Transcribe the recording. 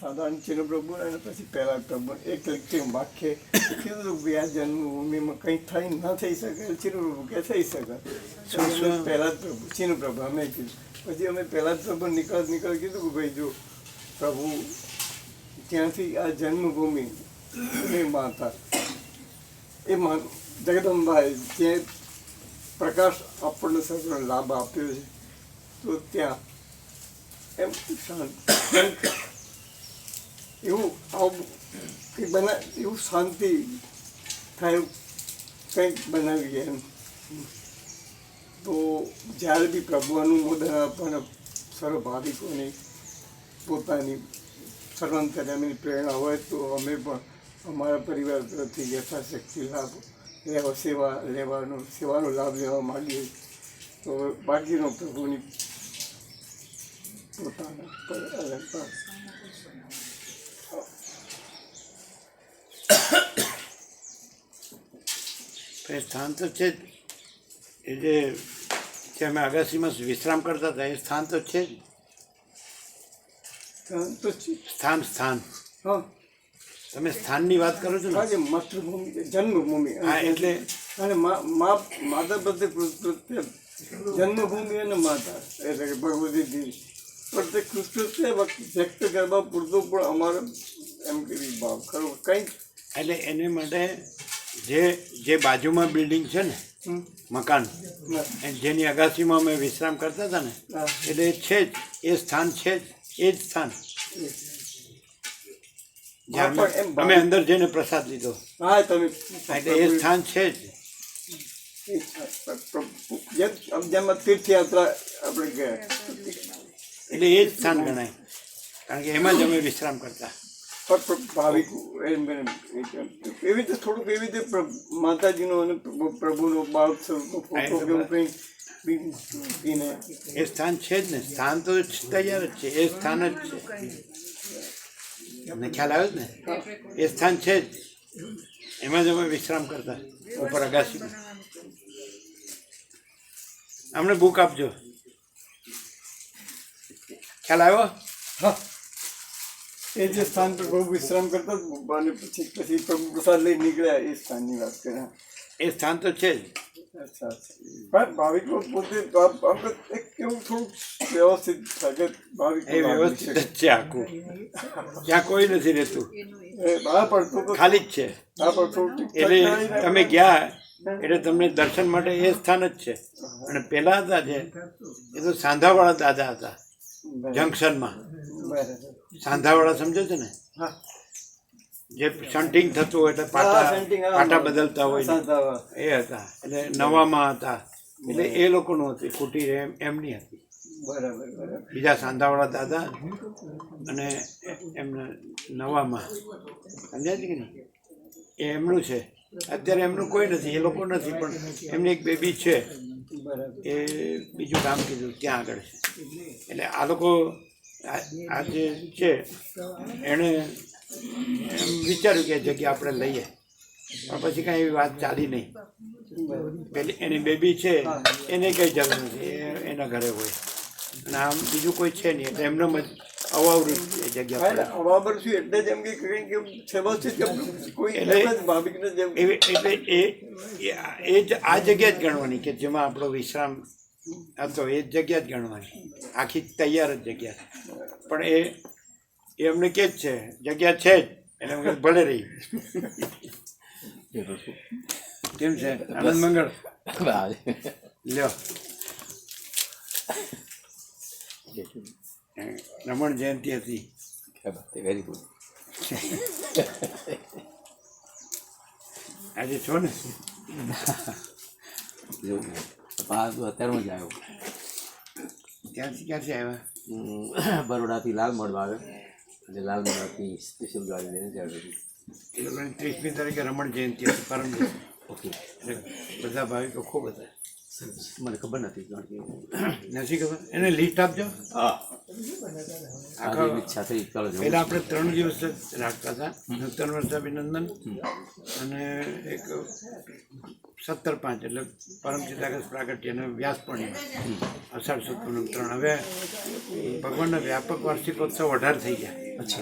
સાધારણ ચિન્હ પ્રભુ અને પછી પહેલા પ્રભુ એક લેક્ચર વાક્ય કીધું હતું આ જન્મભૂમિમાં કંઈ થઈ ન થઈ શકે ચિરપ્રભુ પ્રભુ કે થઈ શકે. પહેલા જ પ્રભુ ચિન્હ પ્રભુ અમે કીધું. પછી અમે પહેલા જ પ્રભુ નીકળ નીકળ કીધું કે ભાઈ જો, પ્રભુ ત્યાંથી આ જન્મભૂમિ, એ માતા, એ જગદંબાએ જે પ્રકાશ આપણને સર્વને લાભ આપ્યો છે, તો ત્યાં એમ શાંત એવું કંઈક બના, એવું શાંતિ થાય કંઈક બનાવીએ એમ. તો જ્યારે બી પ્રભુ અનુમોદન આપવાના સર્વ ભાવિકોની પોતાની સર્વાંતર્યામીની પ્રેરણા હોય તો અમે પણ અમારા પરિવાર તરફથી યથાશક્તિ લાભ લેવા, સેવા લેવાનો, સેવાનો લાભ લેવા માંગીએ. તો બાકીનો પ્રભુની પોતાના પર અલંકાર. એ સ્થાન તો છે જ એ જે જે અમે અગાસીમાં વિશ્રામ કરતા હતા એ સ્થાન તો છે જ સ્થાન તો છે. સ્થાન સ્થાન હા તમે સ્થાનની વાત કરો છો ને માતૃભૂમિ જન્મભૂમિ હા એટલે અને મા માતા પ્રત્યે જન્મભૂમિ અને માતા એટલે કે ભગવતીજી પ્રત્યે કૃષ્ણ વ્યક્ત કરવા પૂરતો પણ અમારે એમ કરી ભાવ ખરો કંઈક એટલે એને માટે જે જે બાજુમાં બિલ્ડિંગ છે ને મકાન જેની અગાસીમાં અમે વિશ્રામ કરતા હતા ને એટલે છે જ એ સ્થાન છે જ એ જ સ્થાન. અમે- અંદર જઈને પ્રસાદ લીધો. હા તમે એટલે એ સ્થાન છે જ. જેમ તીર્થયાત્રા આપણે ગયા. એટલે એ જ સ્થાન ગણાય. કારણ કે એમાં જ અમે વિશ્રામ કરતા. પણ પ્ર- ભાવિક એમ એવી રીતે થોડુંક એવી રીતે માતાજીનો અને પ્રભુનો બાળક સ્વરૂપનો ફોટો કંઈક એ સ્થાન છે જ ને. સ્થાન તો તૈયાર જ છે. એ સ્થાન જ છે. તમને ખ્યાલ આવ્યો જ ને? એ સ્થાન છે જ. એમાં જ અમે વિશ્રામ કરતા ઉપર અગાસી અમને બુક આપજો. ખ્યાલ આવ્યો? હા. એ જે સ્થાન પર પ્રભુ વિશ્રામ કરતા અને પછી પછી પ્રભુ પ્રસાદ લઈ નીકળ્યા એ સ્થાનની વાત કરે એ સ્થાન તો છે જ. અચ્છા પણ ભાવિકો પોતે આપણે એક એવું થોડુંક વ્યવસ્થિત થાય કે એ વ્યવસ્થિત જ છે આખું. ત્યાં કોઈ નથી રહેતું. બહાર તો ખાલી જ છે. બહાર પણ થોડું એટલે તમે ગયા એટલે તમને દર્શન માટે એ સ્થાન જ છે. અને પેલા હતા જે એ તો સાંધાવાળા દાદા હતા. જંકશનમાં. બરાબર. સાંધાવાળા સમજો છો ને? જે શન્ટિંગ થતું હોય એટલે પાટા પાટા બદલતા હોય એ હતા. એટલે નવામાં હતા. એટલે એ લોકોનું હતી. કુટીર એમ એમની હતી. બરાબર બીજા સાંધાવાળા દાદા અને એમના નવામાં. સમજાય છે કે નહીં? એ એમનું છે. અત્યારે એમનું કોઈ નથી. એ લોકો નથી પણ એમની એક બેબી છે. એ બીજું કામ કીધું ત્યાં આગળ છે. એટલે આ લોકો આ જે છે એણે એમ વિચાર્યું કે જગ્યા આપણે લઈએ. પણ પછી કાંઈ એવી વાત ચાલી નહીં. પેલી એની બેબી છે એને કંઈ જરૂર નથી એના ઘરે હોય. અને આમ બીજું કોઈ છે નહીં. એટલે એમને અવાવરું એ જગ્યા અવાવર છું એટલે જેમ કે કોઈ એટલે- એ એ જ આ જગ્યા જ ગણવાની કે જેમાં આપણો વિશ્રામ હતો એ જ જગ્યા જ ગણવાની. આખી તૈયાર જ જગ્યા. પણ એ એ અમને કે જ છે, જગ્યા છે જ. એટલે ભલે રહી. કેમ છે? આનંદ મંગળ. લ્યો. રમણ જયંતિ હતી. વેરી ગુડ આજે છો ને? પાંચ અત્યારમાં જ આવ્યો. ક્યાંથી ક્યાંથી આવ્યા? બરોડાથી લાલમોડમાં આવે અને લાલમોડમાંથી સ્પેશિયલ ગાડી લઈને જાય એ લોકોની ત્રીસમી તારીખે રમણ જયંતિ હતી પરમ ઓકે. બધા ભાવિકો ખૂબ હતા. મને ખબર નથી નથી ખબર? એને લિસ્ટ આપજો. હા. આખા ઈચ્છા થઈ ચાલો પહેલાં આપણે ત્રણ દિવસ રાખતા હતા. નૂતન વર્ષ અભિનંદન અને એક સત્તર પાંચ એટલે પરમ ચિત્તાગત પ્રાગટ્ય અને વ્યાસ પૂર્ણિમા અષાઢ સુદ પૂનમ ત્રણ હવે ભગવાનના વ્યાપક વાર્ષિકોત્સવ અઢાર થઈ ગયા. અચ્છા.